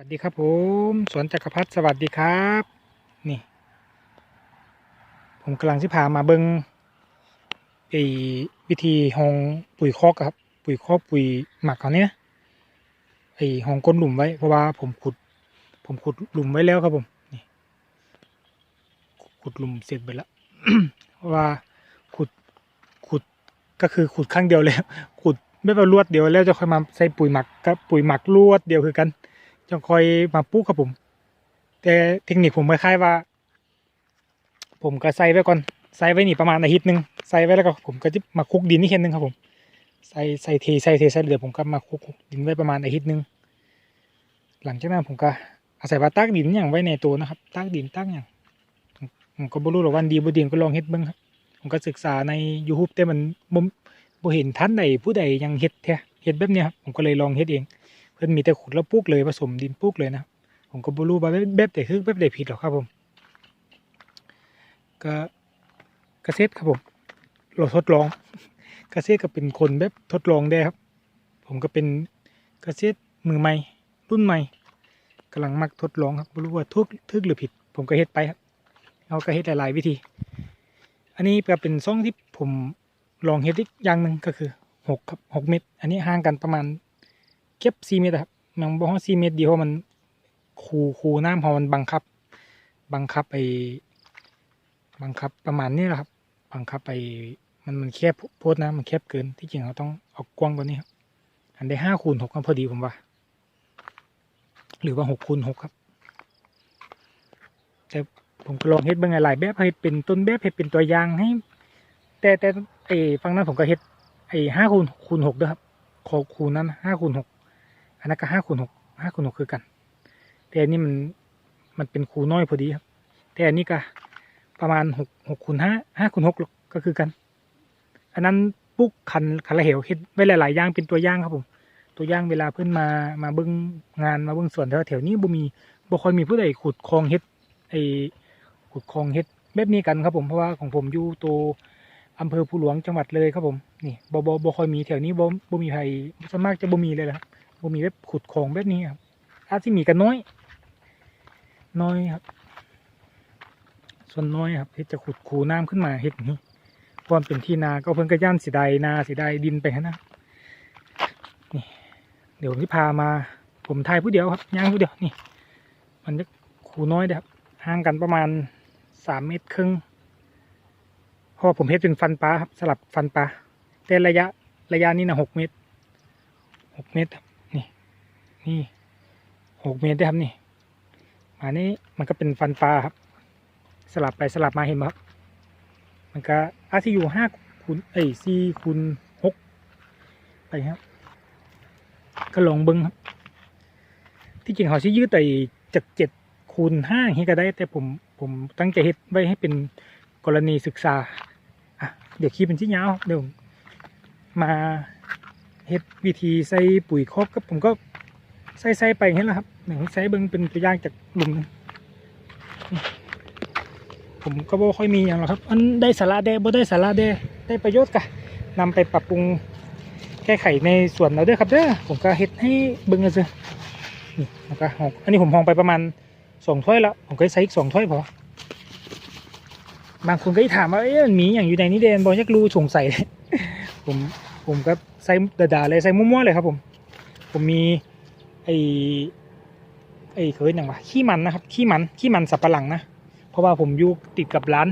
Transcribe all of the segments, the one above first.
สวัสดีครับผมสวนจักรพัฒสวัสดีครับ นี่ ผมกำลังที่พามาเบิงไอ้วิธีหองปุ๋ยคอกอะครับ ปุ๋ยคอกปุ๋ยหมักเขาเนี่ยไอ้หองก้นหลุมไว้เพราะว่าผมขุด ผมขุดหลุมไว้แล้วครับผมนี่ขุดหลุมเสร็จไปแล้วเพราะว่าขุดขุดก็คือขุดครั้งเดียวเลยขุดไม่ว่าลวดเดียวแล้วจะค่อยมาใส่ปุ๋ยหมักกับปุ๋ยหมักลวดเดียวคือกัน จะคอยมาปลูกครับผม แต่เทคนิคผมคล้ายๆว่า ผมก็ใส่ไว้ก่อนใส่ไว้นี่ประมาณอาทิตย์หนึ่งใส่ไว้แล้วก็ผมก็จะมาคุกดินนี่แค่นึงครับผมใส่ใส่เทใส่เทใส่เดี๋ยวผมก็มาคุกดินไว้ประมาณอาทิตย์หนึ่งหลังจากนั้นผมก็อาศัยว่าตักดินอย่างไว้ในตัวนะครับตักดินตักอย่างผมก็บ่รู้หรอกวันดีบ่ดีก็ลองเฮ็ดเบิ่งครับผมก็ศึกษาใน YouTube แต่มันบ่บ่เห็นท่านใดผู้ใดยังเฮ็ดแท้เฮ็ดแบบเนี้ยครับผมก็เลยลองเฮ็ดเอง เพื่นมีแต่ขุดแล้วปลูกเลยผสมดินปลูกเลยนะ ผมก็บ่รู้ว่าแบบใดคือแบบใดผิดหรอกครับผม ก็เกษตรครับผม เราทดลอง เกษตรก็เป็นคนแบบทดลองได้ครับ ผมก็เป็นเกษตรมือใหม่รุ่นใหม่กำลังมักทดลองครับบ่รู้ว่าทุกทึกหรือผิด ผมก็เฮ็ดไปครับเอาก็เฮ็ดหลายๆวิธี อันนี้ก็เป็นซ่องที่ผมลองเฮ็ดอีกอย่างหนึ่งก็คือหกครับหกเม็ดอันนี้ห่างกันประมาณ เก็บสี่เมตรอะครับมันบอกว่าสี่เมตรเดียวมันคูคูน้ำพอมันบังคับ บังคับไป บังคับประมาณนี้แหละครับ บังคับไปมันมันแคบโพดนะมันแคบเกินที่จริงเราต้องเอากว้างกว่านี้ครับอันได้ห้าคูณหกก็พอดีผมว่า หรือว่าหกคูณหกครับ แต่ผมก็ลองเฮ็ดเบิ่งหลายแบบให้เป็นต้นแบบให้เป็นตัวอย่างให้ แต่แต่ไอ้ฟังนั้นผมก็เฮ็ดไอ้ห้าคูณคูณหกด้วยครับขอคูณนั้นห้าคูณหก อันนั้นก็ห้าคูณหกห้าคูณหกคือกัน แต่อันนี้มันมันเป็นคูน้อยพอดีครับ แต่อันนี้ก็ประมาณหกหกคูณห้าห้าคูณหกก็คือกัน อันนั้นปลูกคันคันละเหวเฮ็ดไว้หลายๆอย่างเป็นตัวอย่างครับผม ตัวอย่างเวลาเพื่อนมามาเบิ้งงานมาเบิ้งสวนแถวแถวนี้บ่มีบ่ค่อยมีผู้ใดขุดคลองเฮ็ดไอขุดคลองเฮ็ดแบบนี้กันครับผมเพราะว่าของผมอยู่ตัวอำเภอภูหลวงจังหวัดเลยครับผมนี่บ่บ่บ่ค่อยมีแถวนี้บ่บ่มีใครส่วนมากจะบ่มีเลยแหละครับ บ่มีแบบขุดคลองแบบนี้ครับอาจสิมีกันน้อย น้อยครับ ส่วนน้อยครับที่จะขุดคูน้ำขึ้นมาเฮ็ดนี้เพรามเป็นที่นาก็เพิ่นก็ย่านสิได้นาสิได้ดินไปนะนี่เดี๋ยวผมจะพามา ผมถ่ายผู้เดียวครับย่างผู้เดียวนี่ มันจะคูน้อยเด้ครับห่างกันประมาณสามเมตรครึ่งพราะว่าผมเฮ็ดเป็นฟันปลาครับสลับฟันปลาแต่ระยะระยะนี้นะหกเมตรหกเมตรครับ นี่หกเมตรเด้ครับนี่มานี้มันก็เป็นฟันปลาครับ สลับไปสลับมาเห็นไหมครับ มันก็อาที่อยู่ห้าคูณเอ้ยสี่คูณหกไปครับ ก็ลองเบิ้งครับ ที่จริงเขาชิยืดแต่จากเจ็ดคูณห้าอย่างนี้ก็ได้ แต่ผมผมตั้งใจเฮ็ดไว้ให้เป็นกรณีศึกษาอะเดี๋ยวคลิปเป็นชิ้นยาวเดี๋ยวมาเฮ็ดวิธีใส่ปุ๋ยครบก็ผมก็ ใส่ใส่ไปอย่างนี้แหละครับหนึ่งใส่เบิ้งเป็นตัวอย่างจากหลุมหนึ่งผมก็บ่ค่อยมีอย่างหรอกครับอันได้สาระแดบ่ได้สาระแดได้ประโยชน์กะนำไปปรับปรุงแก้ไขในส่วนเราด้วยครับเด้อผมก็เฮ็ดให้เบิ่งกันซินี่แล้วก็หอกอันนี้ผมหองไปประมาณสองถ้วยแล้วผมก็ใส่อีกสองถ้วยพอบางคนก็ถามว่าเอ๊ะมันมีอย่างอยู่ในนี้เดนบอลยักรูสงสัยผมผมก็ใส่ด่าๆเลยใส่มั่วๆเลยครับผม ผมมี ไอ้ไอเคยอย่างวะขี้มันนะครับขี้มันขี้มันสับปะหลังนะเพราะว่าผมอยู่ติดกับร้าน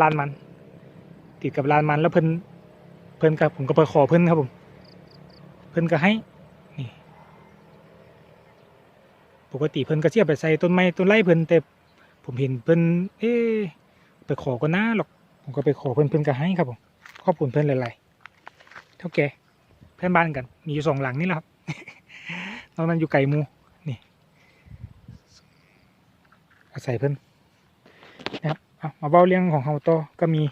ร้านมัน ติดกับร้านมันแล้วเพิ่นเพิ่นกับผมก็ไปขอเพิ่นครับผม เพิ่นก็ให้นี่ปกติเพิ่นก็เสียไปใส่ต้นไม้ต้นไร่เพิ่นแต่ผมเห็นเพิ่นเอ๊ะไปขอก็น่าหรอกผมก็ไปขอเพิ่นเพิ่นก็ให้ครับผมขอบคุณเพิ่นหลายๆเท่าแก่เพื่อนบ้านกัน มีอยู่สองหลังนี่แหละครับ นอกนั้นอยู่ไก่มูนี่อาศัยเพิ่นนะครับเอามาเบ้าเรื่องของเฮาต่อก็มี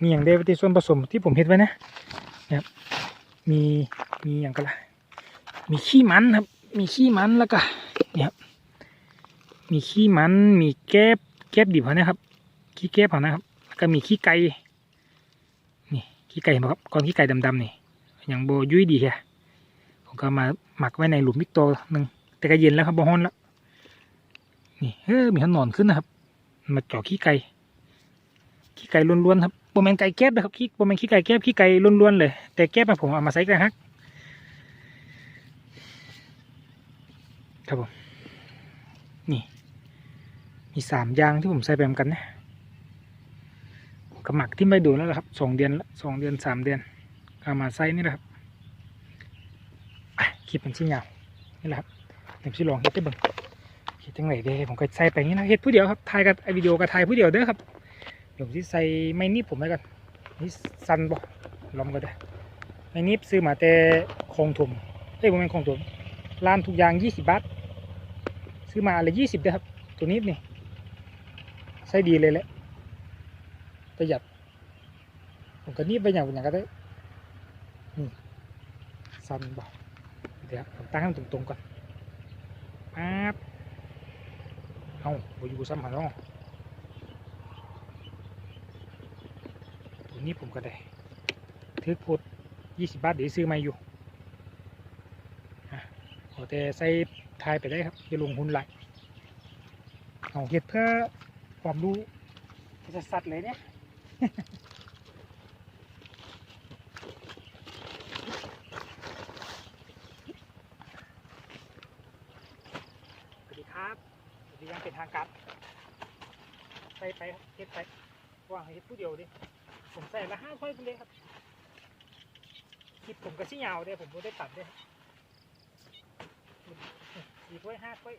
มีอย่างเดวิที่ส่วนผสมที่ผมเห็นไว้นะนะมีมีอย่างก็ละมีขี้มันครับ มีขี้มันแล้วก็เนี่ยครับมีขี้มันมีแก้บแก้บดิบเขานะครับขี้แก้บเขานะครับก็มีขี้ไก่นี่ขี้ไก่เห็นไหมครับก้อนขี้ไก่ดำๆนี่อย่างโบยุ่ยดีแค่ ผมก็มาหมักไว้ในหลุมมิกโตวหนึ่งแต่ก็เย็นแล้วครับบ่ฮ้อนแล้วนี่เออมีขนอนขึ้นนะครับ มาเจาะขี้ไก่ขี้ไก่ล้วนๆครับโบแมนไก่แก๊บนะครับขี้โบแมนขี้ไก่แก๊บขี้ไก่ล้วนๆเลย แต่แก๊บผมเอามาใส่กระฮักครับผมนี่มีสามอย่างที่ผมใส่ไปมกันนะผมก็หมักที่ไม่ดูแล้วล่ะครับสองเดือนละสองเดือนสามเดือนเอามาใส่นี่แหละครับ คลิปเป็นชิ้นยาวนี่แหละครับเดี๋ยวลองเฮ็ดได้บิ่งเฮ็ดจังไหนเด้ผมก็ใส่ไปงนี้นะเฮ็ดผู้เดียวครับถ่ายกับไอวิดีโอกับถ่ายผู้เดียวเด้อครับเดี๋ยวผมสิใส่ไม่นิบผมไว้ก่อนนี่สั้นบ่ลองก็ได้ไม่นิบซื้อมาแต่คลองถมเอ้ยผมเป็นคลองถมร้านทุกอย่างยี่สิบบาทซื้อมาอะไรยี่สิบเด้อครับ ตัวนี้นี่ใช้ดีเลยแหละประหยัดผมก็นิบไปอย่างอย่างก็ได้นี่สั้นบ่ เดี๋ยวผมตั้งให้มันตรงๆก่อนป๊าบเอาบอยู่ซ้ำหันเนาะตัวนี้ผมก็ได้ถือโพดยี่สิบบาทเดี๋ยวซื้อมาอยู่ขอแต่ใส่ทายไปได้ครับอย่าลงทุนหลเอาเห็ดเพื่อความรู้จะสัตว์เลยเนี่ย สวัสดีครับสวัสดีอยังเป็นทางการ ไปเฮ็ดไปว่างเฮ็ดผู้เดียวดิผมใส่ละห้าถ้วยเลยครับคลิปผมก็ชี้ยาวเด้ผมไม่ได้ตัดเด้สี่ถ้วยห้าถ้วย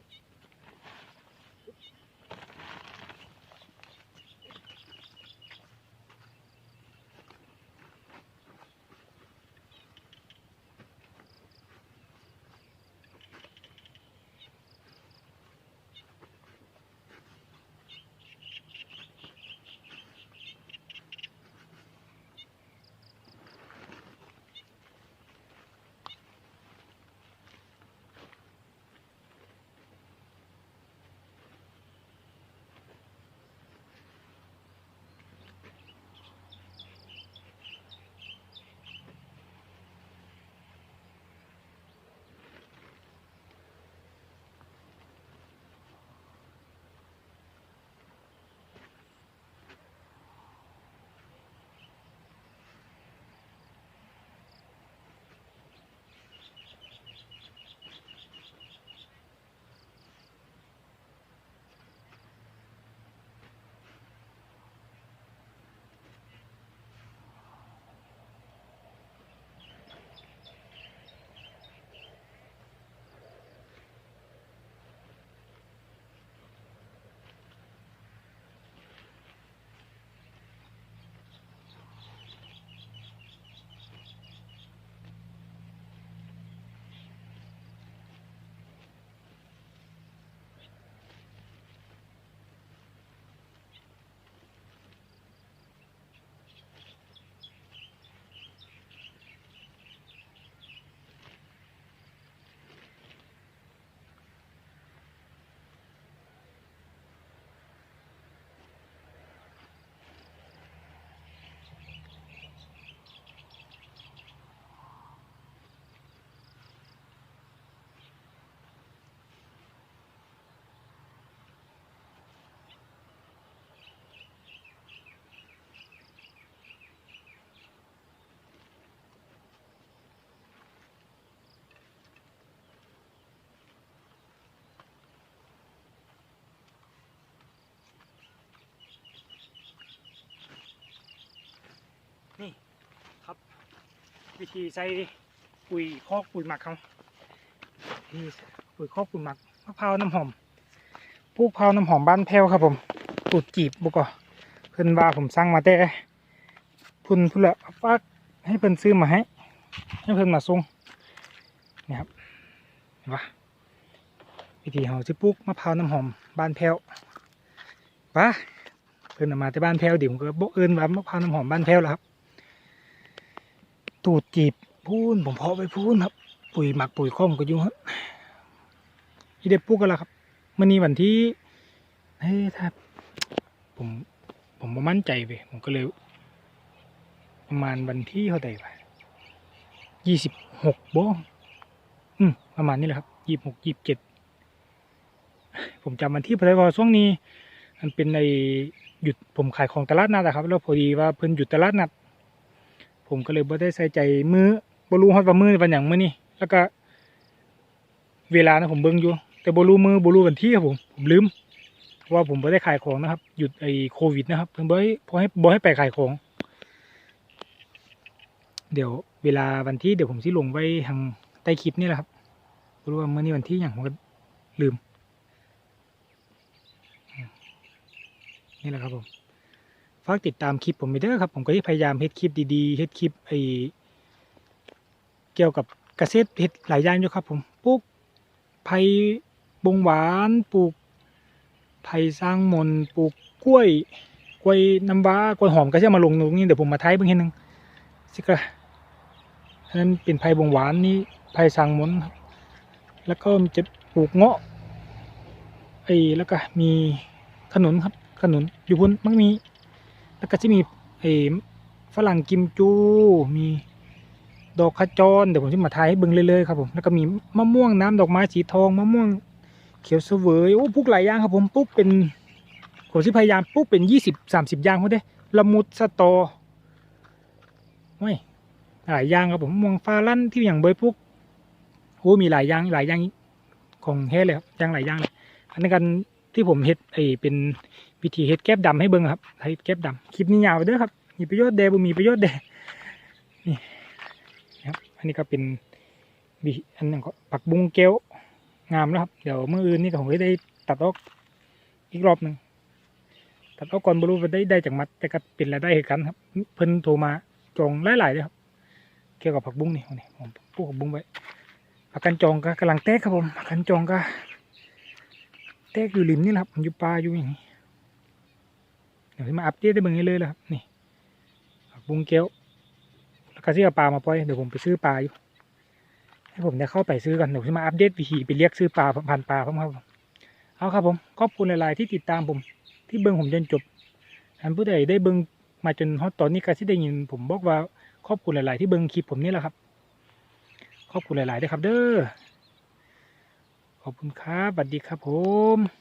วิธีใส่ปุ๋ยคอกปุ๋ยหมักเขาที่ปุ๋ยคอกปุ๋ยหมักมะพร้าวน้ำหอมปลูกพร้าวน้ำหอมบ้านแพ้วครับผมตูดจีบบุกอะเพิ่นว่าผมสั่งมาแต่พุ่นพุ่นละฝากให้เพิ่นซื้อมาให้ ให้เพิ่นมาส่งนี่ครับเห็นปะวิธีเขาจะปลูกมะพร้าวน้ำหอมบ้านแพ้วปะเพิ่นมาที่บ้านแพ้วเดี๋ยวผมก็บอกเอิญว่ามะพร้าวน้ำหอมบ้านแพ้วแล้วครับ ตูดจีบพูนผมเพาะไปพูนครับ ปุ๋ยหมักปุ๋ยข้อมก็อยู่ครับที่เด็ดปลูกกันแล้วครับมื่อนี้วันที่เฮ้ยถ้าผมผมมั่นใจไปผมก็เลยประมาณวันที่เท่าไหร่ไปยี่สิบหกบ่อืมประมาณนี้แหละครับยี่สิบหกยี่สิบเจ็ดผมจำวันที่พราะว่าช่วงนี้ มันเป็นในหยุดผมขายของตลาดนัดอะครับ แล้วพอดีว่าเพิ่นหยุดตลาดนัด ผมก็เลยบ่ได้ใส่ใจมือบ่รู้ฮอดว่ามือวันหยังมื้อนี้แล้วก็ เวลานะผมเบิ่งอยู่ แต่บ่รู้มือบ่รู้วันที่ครับผมผมลืมเพราะว่าผมบ่ได้ขายของนะครับ หยุดไอ้โควิดนะครับเพิ่นบ่ให้บ่ให้บ่ให้ไปขายของ เดี๋ยวเวลาวันที่เดี๋ยวผมสิลงไว้ทางใต้คลิปนี่แหละครับบ่รู้ว่ามื้อนี้วันที่หยังผมก็ลืมนี่แหละครับผมากติดตามคลิปผมไปเด้อครับ ผมก็จะพยายามเฮ็ดคลิปดีๆเฮ็ดคลิปไอเกี่ยวกับเกษตรเฮ็ดหลายอย่างอยู่ครับ ผมปลูกไผ่บงหวานปลูกไผ่สร้างมนต์ปลูกกล้วยกล้วยน้ำว้ากล้วยหอมก็จะมาลงตรงนี้เดี๋ยวผมมาไทยเบิ่งให้หนึงสิกะนั้นเป็นไผ่บงหวานนี่ไผ่สร้างมนต์ครับแล้วก็จะปลูกเงาะไอ้แล้วก็มีขนุนครับขนุนอยู่พุ่นมักมี แล้วก็จะมีไอ้ฝรั่งกิมจู มีดอกขจรเดี๋ยวผมจะมาทายให้เบิ่งเรื่อยๆครับผมแล้วก็มีมะม่วงน้ำดอกไม้สีทองมะม่วงเขียวเสวยโอ้ปลูกหลายอย่างครับผมปลูกเป็นผมที่พยายามปลูกเป็นยี่สิบสามสิบอย่างพอได้ละมุดสตอไม่หลายอย่างครับผมมะม่วงฟ้าลั่นที่อย่างเบยปลูกโอ้มีหลายอย่างหลายอย่างของเฮ็ดเลยครับอย่างหลายอย่างเลยอันนี้กันที่ผมเฮ็ดไอ้เป็น วิธีเฮ็ดแก้บดำให้เบิ่งครับเฮ็ดแก้บดำคลิปนี้ยาวไปเด้อครับ มีประโยชน์แดบ่มีประโยชน์แดนี่ครับ อันนี้ก็เป็นวิอันนึงก็ผักบุ้งแก้วงามแล้วครับ เดี๋ยวเมื่ออื่นนี่ก็ผมได้ตัดออกอีกรอบหนึ่งตัดออกก่อนบรู้ว่าได้ได้จากมัดแต่ก็เป็นรายได้คือกันครับ เพิ่นโทรมาจองหลายๆเลยครับ เกี่ยวกับผักบุ้งนี่นี่ผมปลูกผักบุ้งไว้ผักกันจองก็กำลังแตกครับผมผักกันจองก็แตกอยู่ริมนี่แหละครับอยู่ป่าอยู่อย่างนี้ ดี๋ยวมาอัปเดตได้เบิ่งให้เลยแล้วครับนี่บุ้งเกี้ยวแล้วก็ซื้อปลามาปล่อยเดี๋ยวผมไปซื้อปลาอยู่ให้ผมจะเข้าไปซื้อกันเดี๋ยวจะมาอัปเดตวิธีไปเรียกซื้อปลาพันปลาพร้อมครับเอาครับผมขอบคุณหลายๆที่ติดตามผม ที่เบิ่งผมจนจบอันผู้ใดได้เบิ่งมาจนฮอตตอนนี้ก็ที่ได้ยินผมบอกว่าขอบคุณหลาย ๆ ที่เบิ่งคลิปผมนี่แหละครับขอบคุณหลายๆด้วยครับ เด้อขอบคุณครับสวัสดีครับผม